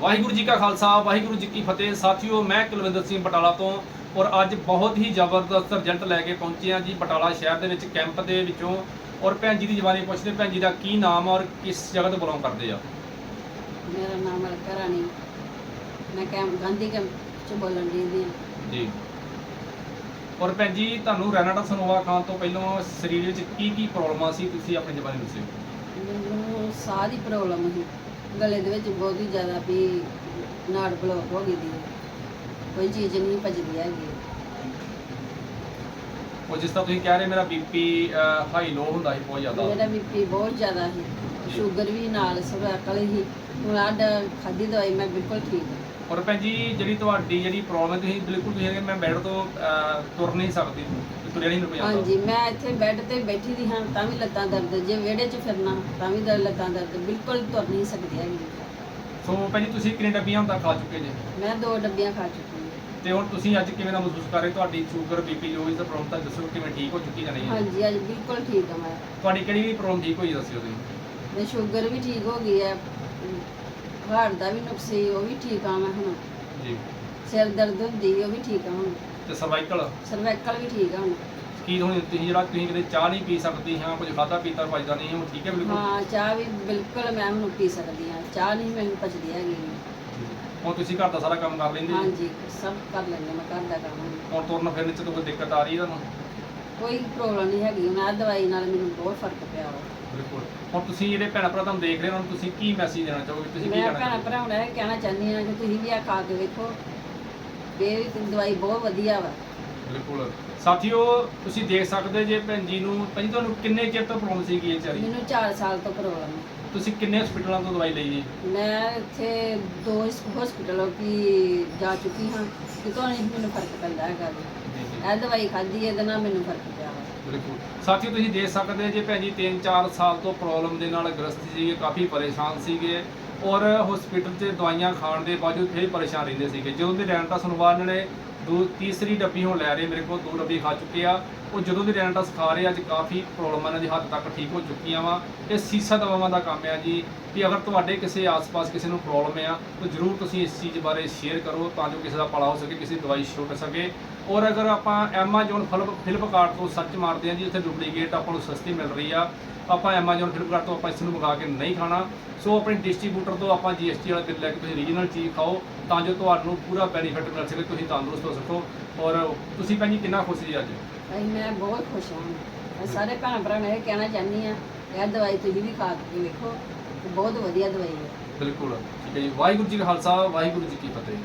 ਵਾਹਿਗੁਰੂ ਜੀ ਕਾ ਖਾਲਸਾ ਵਾਹਿਗੁਰੂ ਜੀ ਕੀ ਫਤਿਹ। ਸਾਥੀਓ ਮੈਂ ਕੁਲਵਿੰਦਰ ਸਿੰਘ ਬਟਾਲਾ ਤੋਂ ਔਰ ਅੱਜ ਬਹੁਤ ਹੀ ਜ਼ਬਰਦਸਤ ਰਿਜ਼ਲਟ ਲੈ ਕੇ ਪਹੁੰਚੇ ਹਾਂ ਜੀ ਬਟਾਲਾ ਸ਼ਹਿਰ ਦੇ ਵਿੱਚ ਕੈਂਪ ਦੇ ਵਿੱਚੋਂ। ਔਰ ਭੈਣ ਜੀ ਦੀ ਜਵਾਨੀ ਪੁੱਛਦੇ ਭੈਣ ਜੀ ਦਾ ਕੀ ਨਾਮ ਆ ਔਰ ਕਿਸ ਜਗ੍ਹਾ ਤੋਂ ਬਿਲੋਂਗ ਕਰਦੇ ਆ? ਮੇਰਾ ਨਾਮ ਅਲਕਾ ਰਾਣੀ। ਮੈਂ ਕੈਂਪ ਗਾਂਧੀ ਕੈਂਪ ਚ ਬੋਲਣ ਦੀ ਜੀ। ਔਰ ਭੈਣ ਜੀ ਤੁਹਾਨੂੰ ਰੈਨਾਡਾ ਸਨੋਵਾ ਖਾਨ ਤੋਂ ਪਹਿਲਾਂ ਸਰੀਰ ਵਿੱਚ ਕੀ ਕੀ ਪ੍ਰੋਬਲਮਾਂ ਸੀ? ਤੁਸੀਂ ਆਪਣੀ ਜਵਾਨੀ ਦੱਸਿਓ। ਮੈਨੂੰ ਸਾਹ ਦੀ ਪ੍ਰੋਬਲਮ ਸੀ। ਗਲੇ ਦੇ ਵਿੱਚ ਬਹੁਤ ਹੀ ਜ਼ਿਆਦਾ ਵੀ ਨਾੜ ਬਲੌਕ ਹੋ ਗਈ ਦੀ। ਕੋਈ ਚੀਜ਼ ਨਹੀਂ ਪਚਦੀ ਹੈਗੀ। ਉਹ ਜਿਸ ਤਰ੍ਹਾਂ ਤੁਸੀਂ ਕਹਿ ਰਹੇ ਮੇਰਾ ਬੀਪੀ ਹਾਈ ਲੋ ਹੁੰਦਾ ਸੀ ਬਹੁਤ ਜ਼ਿਆਦਾ। ਮੇਰਾ ਬੀਪੀ ਬਹੁਤ ਜ਼ਿਆਦਾ ਸੀ। ਸ਼ੂਗਰ ਵੀ ਨਾਲ ਸਰਵਾਈਕਲ ਹੀ। ਹੁਣ ਆਡ ਖਾਦੀ ਦਵਾਈ ਮੈਂ ਬਿਲਕੁਲ ਠੀਕ ਹਾਂ। ਔਰ ਭੈਣ ਜੀ ਜਿਹੜੀ ਤੁਹਾਡੀ ਜਿਹੜੀ ਪ੍ਰੋਬਲਮ ਹੈ ਤੁਸੀਂ ਬਿਲਕੁਲ ਤੁਸੀਂ ਕਹਿੰਦੇ ਮੈਂ ਬੈੱਡ ਤੋਂ ਅਹ, ਤੁਰ ਨਹੀਂ ਸਕਦੀ ਤੁਰਿਆ ਨਹੀਂ ਮੇਰੇ ਕੋਲ ਹਾਂਜੀ ਮੈਂ ਇੱਥੇ ਬੈੱਡ ਤੇ ਬੈਠੀ ਦੀ ਹਾਂ ਤਾਂ ਵੀ ਲੱਤਾਂ ਦਰਦ ਜੇ ਵਿਹੜੇ 'ਚ ਫਿਰਨਾ ਤਾਂ ਵੀ ਦਰ ਲੱਤਾਂ ਦਰਦ ਬਿਲਕੁਲ ਤੁਰ ਨਹੀਂ ਸਕਦੀ ਹੈਗੀ। ਸੋ ਭੈਣ ਜੀ ਤੁਸੀਂ ਕਿੰਨੇ ਡੱਬੀਆਂ ਤੱਕ ਖਾ ਚੁੱਕੇ ਜੇ? ਮੈਂ ਦੋ ਡੱਬੀਆਂ ਖਾ ਚੁੱਕੀ ਹਾਂ। ਤੇ ਹੁਣ ਤੁਸੀਂ ਅੱਜ ਕਿਵੇਂ ਦਾ ਮਹਿਸੂਸ ਕਰ ਰਹੇ ਤੁਹਾਡੀ ਸ਼ੂਗਰ ਬੀਪੀ ਜੋ ਇਸ ਦਾ ਪ੍ਰੋਬਲਮ ਤਾਂ ਦੱਸੋ ਕਿਵੇਂ ਠੀਕ ਹੋ ਚੁੱਕੀ ਜਾਂ ਨਹੀਂ। ਹੈ ਹਾਂਜੀ ਅੱਜ ਬਿਲਕੁਲ ਠੀਕ ਹਾਂ ਮੈਂ। ਤੁਹਾਡੀ ਕਿਹੜੀ ਵੀ ਪ੍ਰੋਬਲਮ ਠੀਕ ਹੋਈ ਦੱਸਿਓ ਤੁਸੀਂ। ਮੈਂ ਸ਼ੂਗਰ ਵੀ ਠੀਕ ਹੋ ਗਈ ਹੈ। ਹਾਰਟ ਦਾ ਵੀ ਨੁਕਸ ਸੀ ਉਹ ਵੀ ਠੀਕ ਆ ਮੈਂ ਹੁਣ। ਜੀ। ਸਿਰ ਦਰਦ ਹੁੰਦੀ ਉਹ ਵੀ ਠੀਕ ਆ ਹੁਣ। ਤੇ ਸਰਵਾਈਕਲ? ਸਰਵਾਈਕਲ ਵੀ ਠੀਕ ਆ ਹੁਣ। ਕੀ ਹੁਣ ਤੁਸੀਂ ਜਿਹੜਾ ਤੁਸੀਂ ਕਿਤੇ ਚਾਹ ਨਹੀਂ ਪੀ ਸਕਦੀ ਹਾਂ ਕੁਝ ਖਾਦਾ ਪੀਤਾ ਪਚਦਾ ਨਹੀਂ ਹੁਣ ਠੀਕ ਹੈ ਬਿਲਕੁਲ? ਹਾਂ ਚਾਹ ਵੀ ਬਿਲਕੁਲ ਮੈਂ ਹੁਣ ਪੀ ਸਕਦੀ ਹਾਂ ਚਾਹ ਨਹੀਂ ਮੈਨੂੰ ਪਚਦੀ ਹੈਗੀ। ਹੁਣ ਤੁਸੀਂ ਘਰ ਦਾ ਸਾਰਾ ਕੰਮ ਕਰ ਲੈਂਦੇ ਜੀ? ਹਾਂਜੀ ਸਭ ਕਰ ਲੈਂਦੇ ਮੈਂ ਘਰ ਦਾ ਕੰਮ। ਹੁਣ ਤੁਰਨ ਫਿਰਨ ਚ ਤਾਂ ਕੋਈ ਦਿੱਕਤ ਆ ਰਹੀ ਹੈ ਤੁਹਾਨੂੰ? ਕੋਈ ਪ੍ਰੋਬਲਮ ਨਹੀਂ ਹੈਗੀ। ਹੁਣ ਆਹ ਦਵਾਈ ਨਾਲ ਮੈਨੂੰ ਬਹੁਤ ਫ਼ਰਕ ਪਿਆ ਵਾ। ਬਿਲਕੁਲ। ਹੁਣ ਤੁਸੀਂ ਜਿਹੜੇ ਭੈਣ ਭਰਾ ਤੁਹਾਨੂੰ ਦੇਖ ਰਹੇ ਹੋ ਉਹਨਾਂ ਨੂੰ ਤੁਸੀਂ ਕੀ ਮੈਸੇਜ ਦੇਣਾ ਚਾਹੋਗੇ? ਤੁਸੀਂ ਕੀ ਮੈਂ ਕਹਿਣਾ ਭੈਣਾਂ ਚਾਹੋਗੇ? ਭਰਾਵਾਂ ਨੂੰ ਇਹ ਕਹਿਣਾ ਚਾਹੁੰਦੀ ਹਾਂ ਕਿ ਤੁਸੀਂ ਵੀ ਆ ਖਾ ਕੇ ਵੇਖੋ। ਇਹ ਦਵਾਈ ਬਹੁਤ ਵਧੀਆ ਵਾ। ਬਿਲਕੁਲ। ਸਾਥੀਓ ਤੁਸੀਂ ਦੇਖ ਸਕਦੇ ਜੇ ਭੈਣ ਜੀ ਨੂੰ ਭੈਣ ਜੀ ਤੁਹਾਨੂੰ ਕਿੰਨੇ ਚਿਰ ਤੋਂ ਪ੍ਰੋਬਲਮ ਸੀਗੀ ਇਹ ਚਾਰੀ ਮੈਨੂੰ 4 ਸਾਲ ਤੋਂ ਪ੍ਰੋਬਲਮ ਹੈ ਤੁਸੀਂ ਕਿੰਨੇ ਹਸਪੀਟਲਾਂ ਤੋਂ ਦਵਾਈ ਲਈ ਜੀ? ਮੈਂ ਇੱਥੇ ਦੋ ਹਸਪੀਟਲੋਂ ਕੀ ਜਾ ਚੁੱਕੀ ਹਾਂ ਕਿਤੋਂ ਨਹੀਂ ਮੈਨੂੰ ਫ਼ਰਕ ਪੈਂਦਾ ਹੈਗਾ ਜੀ। ਇਹ ਦਵਾਈ ਖਾਧੀ, ਇਹਦੇ ਨਾਲ ਮੈਨੂੰ ਫ਼ਰਕ ਪਿਆ ਵਾ। ਬਿਲਕੁਲ। ਸਾਥੀਓ, ਤੁਸੀਂ ਦੇਖ ਸਕਦੇ ਜੇ ਭੈਣ ਜੀ 3-4 ਸਾਲ ਤੋਂ ਪ੍ਰੋਬਲਮ ਦੇ ਨਾਲ ਗ੍ਰਸਤ ਸੀਗੇ, ਕਾਫੀ ਪਰੇਸ਼ਾਨ ਸੀਗੇ ਔਰ ਹਸਪੀਟਲ 'ਚ ਦਵਾਈਆਂ ਖਾਣ ਦੇ ਬਾਵਜੂਦ ਫਿਰ ਪਰੇਸ਼ਾਨ ਰਹਿੰਦੇ ਸੀਗੇ। ਜਦੋਂ ਦੇ ਰੈਂਟਾ ਸੁਨਵਾਨ ਨੇ ਦੋ ਤੀਸਰੀ ਡੱਬੀ ਹੁਣ ਲੈ ਰਹੇ, ਮੇਰੇ ਕੋਲ ਦੋ ਡੱਬੀ ਖਾ ਚੁੱਕੇ ਆ। ਉਹ ਜਦੋਂ ਦੇ ਰੈਂਟਸ ਖਾ ਰਹੇ ਅੱਜ ਕਾਫੀ ਪ੍ਰੋਬਲਮਾਂ ਇਹਨਾਂ ਦੀ ਹੱਦ ਤੱਕ ਠੀਕ ਹੋ ਚੁੱਕੀਆਂ ਵਾ। ਇਹ ਸੀਸਾ ਦਵਾਵਾਂ ਦਾ ਕੰਮ ਆ ਜੀ। ਕਿ ਅਗਰ ਤੁਹਾਡੇ ਕਿਸੇ ਆਸ-ਪਾਸ ਕਿਸੇ ਨੂੰ ਪ੍ਰੋਬਲਮ ਆ, ਤਾਂ ਜਰੂਰ ਤੁਸੀਂ ਇਸ ਚੀਜ਼ ਬਾਰੇ ਸ਼ੇਅਰ ਕਰੋ ਤਾਂ ਜੋ ਕਿਸੇ ਦਾ ਭਲਾ ਹੋ ਸਕੇ, ਕਿਸੇ ਦੀ ਦਵਾਈ ਛੁੱਟ ਸਕੇ। ਔਰ ਅਗਰ ਆਪਾਂ ਐਮਾਜ਼ੋਨ ਫਲਿਪ ਫਲਿੱਪਕਾਰਟ ਤੋਂ ਸਰਚ ਮਾਰਦੇ ਹਾਂ ਜੀ ਉੱਥੇ ਡੁਪਲੀਕੇਟ ਆਪਾਂ ਨੂੰ ਸਸਤੀ ਮਿਲ ਰਹੀ ਆ। ਆਪਾਂ ਐਮਾਜ਼ੋਨ ਫਲਿੱਪਕਾਰਟ ਤੋਂ ਆਪਾਂ ਇਸ ਨੂੰ ਮੰਗਾ ਕੇ ਨਹੀਂ ਖਾਣਾ। ਸੋ ਆਪਣੇ ਡਿਸਟ੍ਰੀਬਿਊਟਰ ਤੋਂ ਆਪਾਂ GST ਵਾਲਾ ਬਿੱਲ ਲੈ ਕੇ ਤੁਸੀਂ ਰੀਜਨਲ ਚੀਜ਼ ਖਾਓ, ਤਾਂ ਜੋ ਤੁਹਾਨੂੰ ਪੂਰਾ ਬੈਨੀਫਿਟ ਮਿਲ ਸਕੇ, ਤੁਸੀਂ ਤੰਦਰੁਸਤ ਹੋ ਸਕੋ ਔਰ ਤੁਸੀਂ ਭੈਣ ਜੀ ਕਿੰਨਾ ਖੁਸ਼ ਜੀ ਅੱਜ? ਅਸੀਂ ਮੈਂ ਬਹੁਤ ਖੁਸ਼ ਹਾਂ। ਮੈਂ ਸਾਰੇ ਭੈਣ ਭਰਾ ਨੂੰ ਇਹ ਕਹਿਣਾ ਚਾਹੁੰਦੀ ਕਿ ਇਹ ਦਵਾਈ ਤੁਸੀਂ ਵੀ ਖਾ ਕੇ ਵੇਖੋ ਬਹੁਤ ਵਧੀਆ ਦਵਾਈ ਹੈ। ਬਿਲਕੁਲ। ਠੀਕ ਹੈ ਜੀ। ਵਾਹਿਗੁਰੂ ਜੀ ਕਾ ਖਾਲਸਾ ਵਾਹਿਗੁਰੂ ਜੀ ਕੀ ਫਤਿਹ।